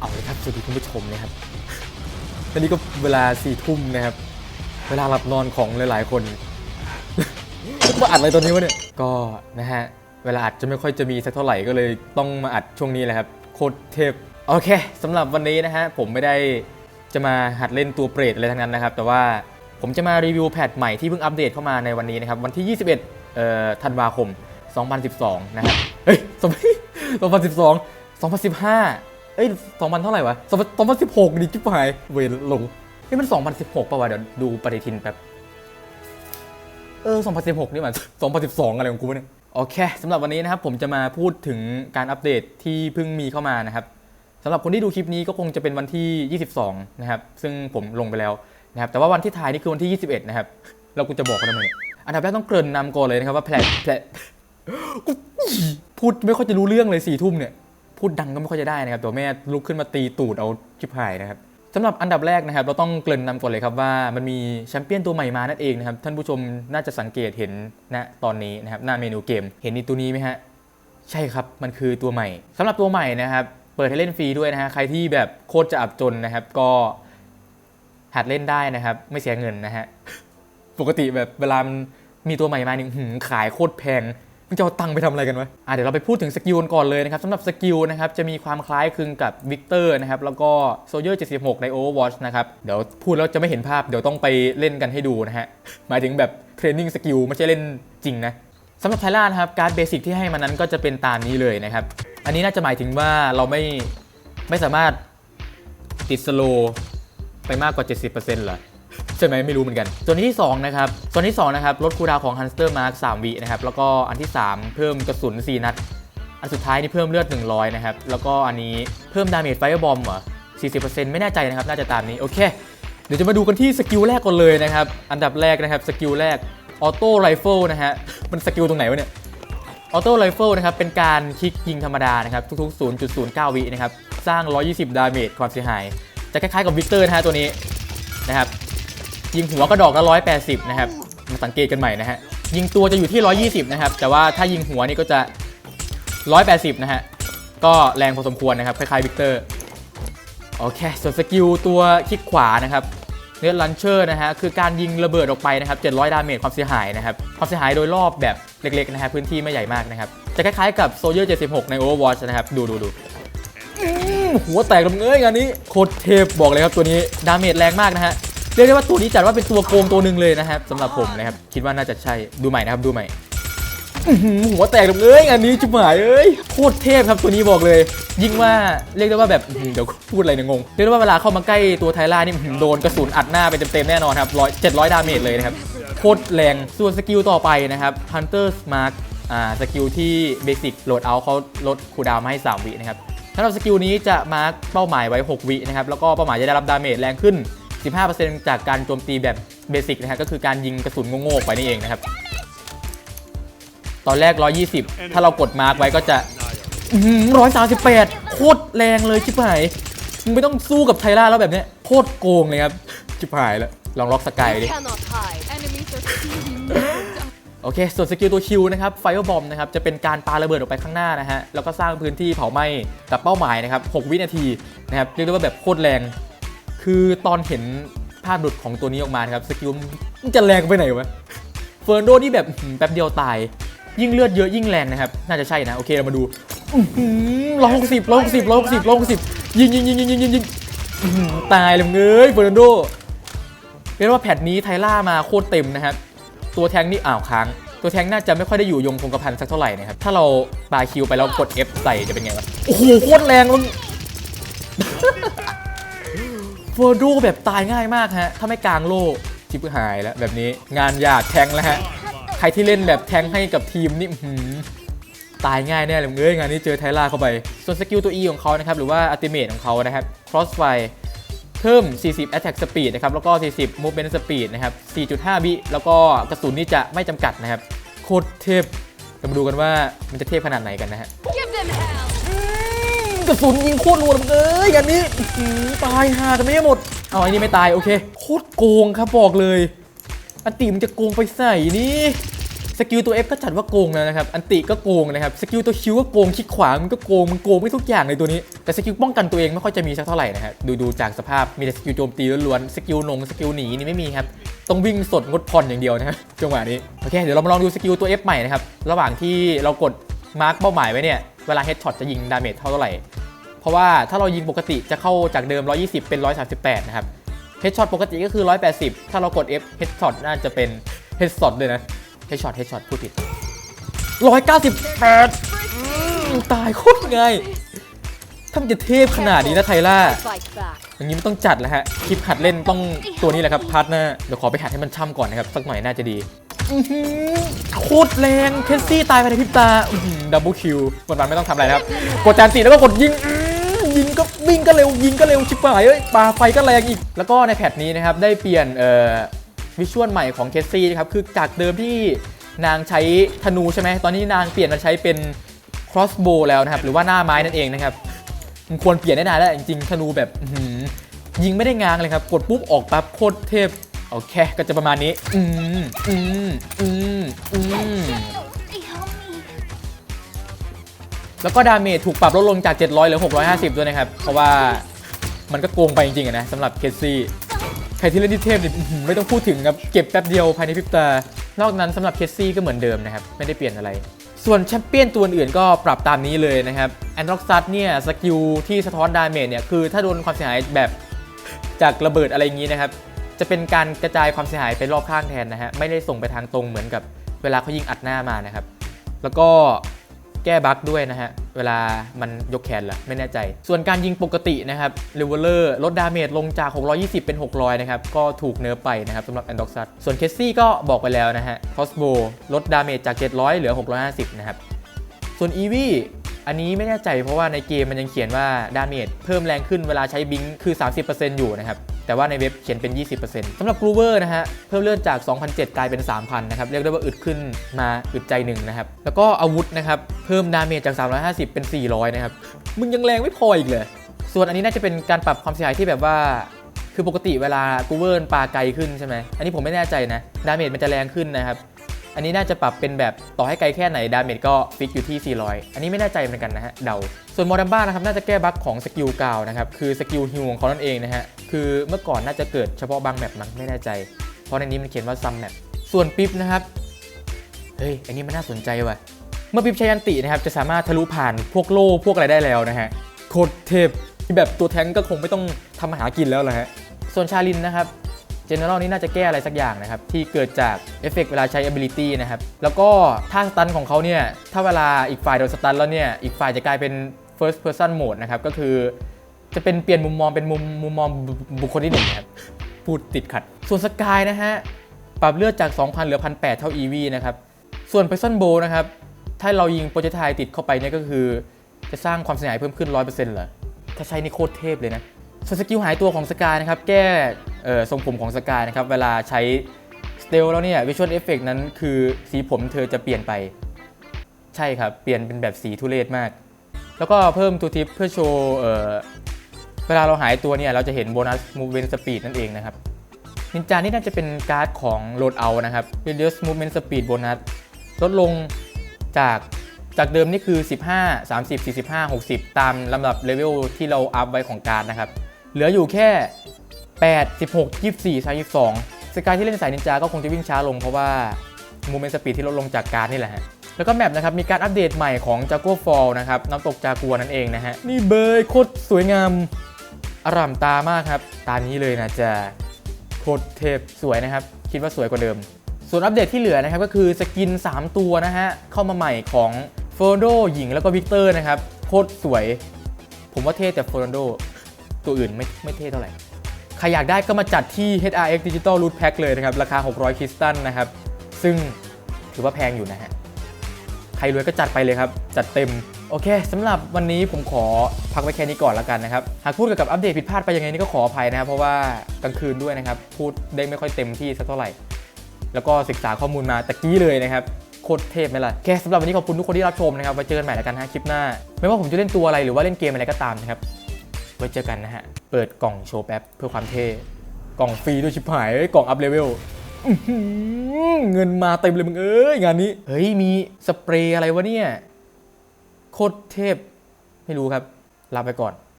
เอาเลยครับสวัสดีคุณผู้ชมนะครับตอนนี้ก็เวลาสี่ทุ่มนะครับ เวลาหลับนอนของหลาย ๆ คนมาอัดอะไรตอนนี้วะเนี่ย ก็นะฮะ เวลาอัดจะไม่ค่อยจะมีสักเท่าไหร่ก็เลยต้องมาอัดช่วงนี้แหละครับ โคตรเทพ โอเคสำหรับวันนี้นะฮะ ผมไม่ได้จะมาหัดเล่นตัวเปรตอะไรทั้งนั้นนะครับ แต่ว่าผมจะมารีวิวแพทใหม่ที่เพิ่งอัปเดตเข้ามาในวันนี้นะครับ วันที่ 21เอ่อธันวาคม 2012 นะครับ เฮ้ย 2012 2015 เอ้ย2000เท่าไหร่วะ2016ดิจิ๊บหาย เวรลงนี่มัน2016ป่าวะเดี๋ยวดูปฏิทินแป๊บ เออ2016นี่มัน2012อะไรของกูเนี่ย โอเคสำหรับวันนี้นะครับผมจะมาพูดถึงการอัปเดตที่เพิ่งมีเข้ามานะครับสำหรับคนที่ดูคลิปนี้ก็คงจะเป็นวันที่ 22 นะครับ ซึ่งผมลงไปแล้วนะครับ แต่ว่าวันที่ถ่ายนี่คือวันที่ 21 นะครับแล้วกูจะบอกเขาทำไมเนี่ยอันดับแรกต้องเกริ่นนำก่อนเลยนะครับว่าแผลแผลกูพูดไม่ค่อยจะรู้เรื่องเลยสี่ทุ่มเนี่ย พูดดังก็ไม่ค่อยจะได้นะครับเดี๋ยวแม่ลุกขึ้นมาตีตูดเอาชิบหายนะครับสำหรับอันดับแรกนะครับ เราต้องเกริ่นนำก่อนเลยครับว่ามันมีแชมเปี้ยนตัวใหม่มานั่นเองนะครับ ท่านผู้ชมน่าจะสังเกตเห็นณตอนนี้นะครับหน้าเมนูเกมเห็นในตัวนี้ไหมฮะใช่ครับมันคือตัวใหม่สำหรับตัวใหม่นะครับ เปิดให้เล่นฟรีด้วยนะฮะใครที่แบบโคตรจะอับจนนะครับ ก็หัดเล่นได้นะครับ ไม่เสียเงินนะฮะปกติแบบเวลามีตัวใหม่มานี่หืมขายโคตรแพง มันจะเอาตังค์ไปทำอะไรกันวะอะเดี๋ยวเราไปพูดถึงสกิลก่อนเลยนะครับสำหรับสกิลนะครับจะมีความคล้ายคลึงกับวิกเตอร์นะครับแล้วก็โซเยอร์76 ใน Overwatch นะครับเดี๋ยวพูดแล้วจะไม่เห็นภาพเดี๋ยวต้องไปเล่นกันให้ดูนะฮะหมายถึงแบบเทรนนิ่งสกิลไม่ใช่เล่นจริงนะสำหรับไทล่านะครับการ์ดเบสิกที่ให้มานั้นก็จะเป็นตามนี้เลยนะครับอันนี้น่าจะหมายถึงว่าเราไม่ไม่สามารถติดสโลไปมากกว่า 70%เหรอ ใช่ไหมไม่รู้เหมือนกัน ส่วนที่2นะครับส่วนที่2นะครับลดคูลดาวของ Hunter Mark 3วินะครับแล้วก็อันที่ 3 เพิ่มกระสุน 4 นัด อันสุดท้ายนี่เพิ่มเลือด 100 นะครับ แล้วก็อันนี้เพิ่มดาเมจไฟบอมเหรอ40%ไม่แน่ใจนะครับ น่าจะตามนี้ โอเค เดี๋ยวจะมาดูกันที่สกิลแรกก่อนเลยนะครับ อันดับแรกนะครับสกิลแรกออโต้ไรเฟิลนะฮะมันสกิลตรงไหนวะเนี่ยออโต้ไรเฟิลนะครับเป็นการคลิกยิงธรรมดานะครับทุกๆ 0.09 วินะครับสร้าง 120 ดาเมจความเสียหาย จะคล้ายๆกับวิกเตอร์นะฮะตัวนี้นะครับ ยิงหัวกระดอกละ180นะครับมาสังเกตกันใหม่นะฮะยิงตัวจะอยู่ที่120นะครับแต่ว่าถ้ายิงหัวนี่ก็จะ180นะฮะก็แรงพอสมควรนะครับคล้ายๆวิกเตอร์โอเคส่วนสกิลตัวคลิกขวานะครับเนื้อลันเชอร์นะฮะคือการยิงระเบิดออกไปนะครับ700 ดาเมจความเสียหายนะครับความเสียหายโดยรอบแบบเล็กๆนะฮะพื้นที่ไม่ใหญ่มากนะครับจะคล้ายๆกับโซเยอร์76 ใน Overwatch นะครับดูดูดูหัวแตกลงเงยงานนี้โคตรเทพบอกเลยครับตัวนี้ดาเมจแรงมากนะฮะ เรียกได้ว่าตัวนี้จัดว่าเป็นตัวโกงตัวหนึ่งเลยนะครับสำหรับผมนะครับ คิดว่าน่าจะใช่ดูใหม่นะครับดูใหม่หัวแตกเอ้ยงานนี้จุ๋มหายเอ้ยโคตรเทพครับตัวนี้บอกเลย ยิ่งว่าเรียกได้ว่าแบบเดี๋ยวพูดอะไรเนี่ยงงเรียกได้ว่าเวลาเข้ามาใกล้ตัวไทล่านี่โดนกระสุนอัดหน้าไปเต็มๆแน่นอนครับร้อยเจ็ดร้อยดาเมจเลยนะครับโคตรแรงส่วนสกิลต่อไปนะครับ Hunter's Mark อ่าสกิลที่เบสิกโหลดเอาเขาลดคูดาวมาให้ 3 วินะครับสำหรับสกิลนี้จะมาร์กเป้าหมายไว้ 6 วินะครับแล้วก็เป้าหมายจะได้รับดาเมจแรงขึ้น 15%จากการโจมตีแบบเบสิกนะฮะก็คือการยิงกระสุนโง่ๆไปนี่เองนะครับ ตอนแรก 120 ถ้าเรากดมาร์กไว้ก็จะร้อยสามสิบแปดโคตรแรงเลยชิบหายมึงไม่ต้องสู้กับไทล่าแล้วแบบเนี้ยโคตรโกงเลยครับชิบหายแล้วลองล็อกสกายดิโอเค ส่วนสกิลตัวคิวนะครับไฟบอมนะครับ จะเป็นการปาระเบิดออกไปข้างหน้านะฮะ แล้วก็สร้างพื้นที่เผาไหม้กับเป้าหมายนะครับ 6 วินาทีนะครับ เรียกได้ว่าแบบโคตรแรง คือตอนเห็นภาพหลุดของตัวนี้ออกมาครับสกิลมันจะแรงไปไหนวะเฟิร์นโดนี่แบบแป๊บเดียวตาย ยิ่งเลือดเยอะยิ่งแรงนะครับ น่าจะใช่นะ โอเคเรามาดูร้อยหกสิบร้อยหกสิบร้อยหกสิบร้อยหกสิบยิงยิงยิงยิงยิงยิงยิงตายเลยมึงเอ้ยเฟิร์นโดเรียกว่าแพทนี้ไทล่ามาโคตรเต็มนะครับ ตัวแทงนี่อ้าวค้าง ตัวแทงน่าจะไม่ค่อยได้อยู่ยงคงกระพันสักเท่าไหร่นะครับ ถ้าเราปาคิวไปแล้วกด F ใส่จะเป็นไงวะ โอ้โหโคตรแรงมึง เฟอร์ดูแบบตายง่ายมากฮะ ถ้าไม่กลางโล่ชิบหายแล้วแบบนี้งานยากแทงแล้วฮะ ใครที่เล่นแบบแทงให้กับทีมนี่หือตายง่ายแน่เลยมึงเอ้ยงานนี้เจอไทล่าเข้าไป ส่วนสกิลตัว E ของเขานะครับ หรือว่าอัติเมทของเขานะครับ crossfire เพิ่ม 40 attack speed นะครับ แล้วก็ 40 movement speed นะครับ 4.5 วิแล้วก็กระสุนนี่จะไม่จำกัดนะครับ โคตรเทพเรามาดูกันว่ามันจะเทพขนาดไหนกันนะฮะ กระสุนยิงโคตรรัวเลยอันนี้ตายห่าจะไม่หมดเอาอันนี้ไม่ตายโอเคโคตรโกงครับบอกเลย อันตีมันจะโกงไปใส่นี่สกิลตัว F ก็จัดว่าโกงแล้วนะครับ อันติก็โกงนะครับ สกิลตัวคิวก็โกงคลิกขวามันก็โกง มันโกงไม่ทุกอย่างเลยตัวนี้ แต่สกิลป้องกันตัวเองไม่ค่อยจะมีสักเท่าไหร่นะฮะดูดูจากสภาพ มีแต่สกิลโจมตีล้วนๆ สกิลหนง สกิลหนีนี่ไม่มีครับ ต้องวิ่งสดงดผ่อนอย่างเดียวนะครับจังหวะนี้ โอเค เดี๋ยวเรามาลองดูสกิลตัว F ใหม่นะครับ ระหว่างที่เรากด มาร์กเป้าหมายไว้เนี่ย เวลาเฮดช็อตจะยิงดาเมจเท่าไหร่ เพราะว่าถ้าเรายิงปกติจะเข้าจากเดิม 120 เป็น 138 นะครับเฮดช็อตปกติก็คือ 180 ถ้าเรากด F เฮดช็อตน่าจะเป็นเฮดช็อตด้วยนะเฮดช็อตเฮดช็อตพูดผิด 198 ตายโคตรง่ายถ้ามันจะเทพขนาดนี้นะไทล่า อย่างนี้มันต้องจัดแล้วฮะ คลิปหัดเล่นต้องตัวนี้แหละครับพาร์ทเนอร์เดี๋ยวขอไปหัดให้มันช่ำก่อนนะครับ สักหน่อยน่าจะดี โคตรแรงเคสซี่ตายไปในพริบตาดับเบิลคิววันวันไม่ต้องทำอะไรนะครับ กดจานตีแล้วก็กดยิงยิงก็วิ่งก็เร็วยิงก็เร็วชิบหายเอ้ยปาไฟก็แรงอีก แล้วก็ในแพทนี้นะครับ ได้เปลี่ยนเอ่อวิชวลใหม่ของเคสซี่นะครับ คือจากเดิมที่นางใช้ธนูใช่ไหมตอนนี้นางเปลี่ยนมาใช้เป็น crossbow แล้วนะครับ หรือว่าหน้าไม้นั่นเองนะครับมันควรเปลี่ยนได้นานแล้วจริงๆธนูแบบยิงไม่ได้ง้างเลยครับ กดปุ๊บออกปั๊บโคตรเทพ โอเค ก็จะประมาณนี้ อืม อืม อืม อืม แล้วก็ดาเมจถูกปรับลดลงจาก 700เหลือ 650 ด้วยนะครับ เพราะว่ามันก็โกงไปจริงๆอะนะสำหรับเคสซี่ ใครที่เล่นที่เทพเนี่ยอื้อหือไม่ต้องพูดถึงครับ เก็บแป๊บเดียวภายในพริบตา นอกนั้นสำหรับเคสซี่ก็เหมือนเดิมนะครับ ไม่ได้เปลี่ยนอะไร ส่วนแชมเปี้ยนตัวอื่นก็ปรับตามนี้เลยนะครับแอนดร็อกซัตเนี่ยสกิลที่สะท้อนดาเมจเนี่ยคือถ้าโดนความเสียหายแบบจากระเบิดอะไรอย่างนี้นะครับ จะเป็นการกระจายความเสียหายไปรอบข้างแทนนะฮะไม่ได้ส่งไปทางตรงเหมือนกับเวลาเขายิงอัดหน้ามานะครับ แล้วก็แก้บั๊กด้วยนะฮะ เวลามันยกแขนเหรอไม่แน่ใจ ส่วนการยิงปกตินะครับเลเวลเลอร์ลดดาเมจลงจาก 620 เป็น 600 นะครับ ก็ถูกเนิร์ฟไปนะครับสำหรับแอนด็อกซัตส่วนเคสซี่ก็บอกไปแล้วนะฮะคอสโบลดดาเมจจาก 700 เหลือ 650 นะครับ ส่วนอีวีอันนี้ไม่แน่ใจเพราะว่าในเกมมันยังเขียนว่าดาเมจเพิ่มแรงขึ้นเวลาใช้บิงค์คือ 30%อยู่นะครับ แต่ว่าในเว็บเขียนเป็น 20%สำหรับกรูเวอร์นะฮะเพิ่มเลื่อดจาก 2,007 กลายเป็น 3,000 นะครับ เรียกได้ว่าอึดขึ้นมาอึดใจหนึ่งนะครับ แล้วก็อาวุธนะครับ เพิ่มดาเมจจาก 350 เป็น 400 นะครับ มึงยังแรงไม่พออีกเลย ส่วนอันนี้น่าจะเป็นการปรับความเสียหายที่แบบว่า คือปกติเวลากูเวิร์นปาไกลขึ้นใช่ไหมอันนี้ผมไม่แน่ใจนะดาเมจมันจะแรงขึ้นนะครับอันนี้น่าจะปรับเป็นแบบต่อให้ไกลแค่ไหนดาเมจก็ฟิกอยู่ที่ 400 อันนี้ไม่แน่ใจเหมือนกันนะฮะเดา ส่วนมอดัมบ้านะครับน่าจะแก้บั๊กของสกิลกาวนะครับคือสกิลฮิวของเขานั่นเองนะฮะ คือเมื่อก่อนน่าจะเกิดเฉพาะบางแมปมั้งไม่แน่ใจ เพราะในนี้มันเขียนว่าซัมแมปส่วนปิ๊บนะครับ เฮ้ย อันนี้มันน่าสนใจว่ะ เมื่อปิ๊บใช้ยันตินะครับ จะสามารถทะลุผ่านพวกโล่พวกอะไรได้แล้วนะฮะโคตรเทพที่แบบตัวแทงก็คงไม่ต้องทำอาหากินแล้วแหละฮะ ส่วนชาลินนะครับเจเนอเรลนี้น่าจะแก้อะไรสักอย่างนะครับ ที่เกิดจากเอฟเฟกต์เวลาใช้ ability นะครับ แล้วก็ท่าสตันของเขาเนี่ย ถ้าเวลาอีกฝ่ายโดนสตันแล้วเนี่ย อีกฝ่ายจะกลายเป็น first person mode นะครับ ก็คือ จะเป็นเปลี่ยนมุมมองเป็นมุมมุมมองบุคคลที่หนึ่งครับพูดติดขัด ส่วนสกายนะฮะ ปรับเลือดจาก 2,000 เหลือ 1,800 เท่า EV นะครับ ส่วน Person b o นะครับ ถ้าเรายิงโปรเจกไทติดเข้าไปเนี่ยก็คือ จะสร้างความเสียหายเพิ่มขึ้น 100%เหรอ ถ้าใช้นี่โคตรเทพเลยนะ ส่วนสกิลหายตัวของสกายนะครับ แก่ทรงผมของสกายนะครับ เวลาใช้สเตลแล้วเนี่ยวิชวลเอฟเฟกนั้นคือสีผมเธอจะเปลี่ยนไป ใช่ครับ เปลี่ยนเป็นแบบสีทุเรศมาก แล้วก็เพิ่มตัวทิปเพื่อโชว์ เวลาเราหายตัวเนี่ยเราจะเห็นโบนัส movement speed นั่นเองนะครับนินจานี่น่าจะเป็นการ์ดของโหลดเอานะครับ reduce movement speed bonus ลดลงจากจากเดิมนี่คือ 15 30 45 60 ตามลำดับเลเวลที่เราอัพไว้ของการ์ดนะครับ เหลืออยู่แค่ 8 16 24 32 สกายที่เล่นสายนินจา ก็คงจะวิ่งช้าลงเพราะว่า movement speed ที่ลดลงจากการ์ดนี่แหละฮะแล้วก็แมปนะครับ มีการอัปเดตใหม่ของ Jago Fall นะครับน้ำตกจากัวนั่นเองนะฮะนี่เบยโคตรสวยงาม อร่ามตามากครับ ตานี้เลยนะจะโคตรเทพสวยนะครับ คิดว่าสวยกว่าเดิม ส่วนอัปเดตที่เหลือนะครับก็คือสกิน 3 ตัวนะฮะ เข้ามาใหม่ของโฟร์โดหญิงแล้วก็วิกเตอร์นะครับ โคตรสวย ผมว่าเท่แต่โฟร์โดตัวอื่นไม่ไม่เท่เท่าไหร่ ใครอยากได้ก็มาจัดที่ HRX Digital Loot Pack เลยนะครับ ราคา 600 คริสตัลนะครับ ซึ่งถือว่าแพงอยู่นะฮะ ใครรวยก็จัดไปเลยครับ จัดเต็ม โอเคสำหรับวันนี้ผมขอพักไว้แค่นี้ก่อนแล้วกันนะครับ หากพูดเกี่ยวกับอัปเดตผิดพลาดไปยังไงนี่ก็ขออภัยนะครับ เพราะว่ากลางคืนด้วยนะครับ พูดได้ไม่ค่อยเต็มที่สักเท่าไหร่ แล้วก็ศึกษาข้อมูลมาตะกี้เลยนะครับโคตรเทพไหมล่ะ แคสำหรับวันนี้ขอบคุณทุกคนที่รับชมนะครับ ไว้เจอกันใหม่แล้วกันฮะคลิปหน้า ไม่ว่าผมจะเล่นตัวอะไรหรือว่าเล่นเกมอะไรก็ตามนะครับ ไว้เจอกันนะฮะ เปิดกล่องโชว์แป๊บเพื่อความเท่ กล่องฟรีด้วยชิบหายยกล่องอัพเลเวลเงินมาเต็มเลยมึงเอ้ยงานนี้ เฮ้ยมีสเปรย์อะไรวะเนี่ย โคตรเทพ ไม่รู้ครับ ลาไปก่อน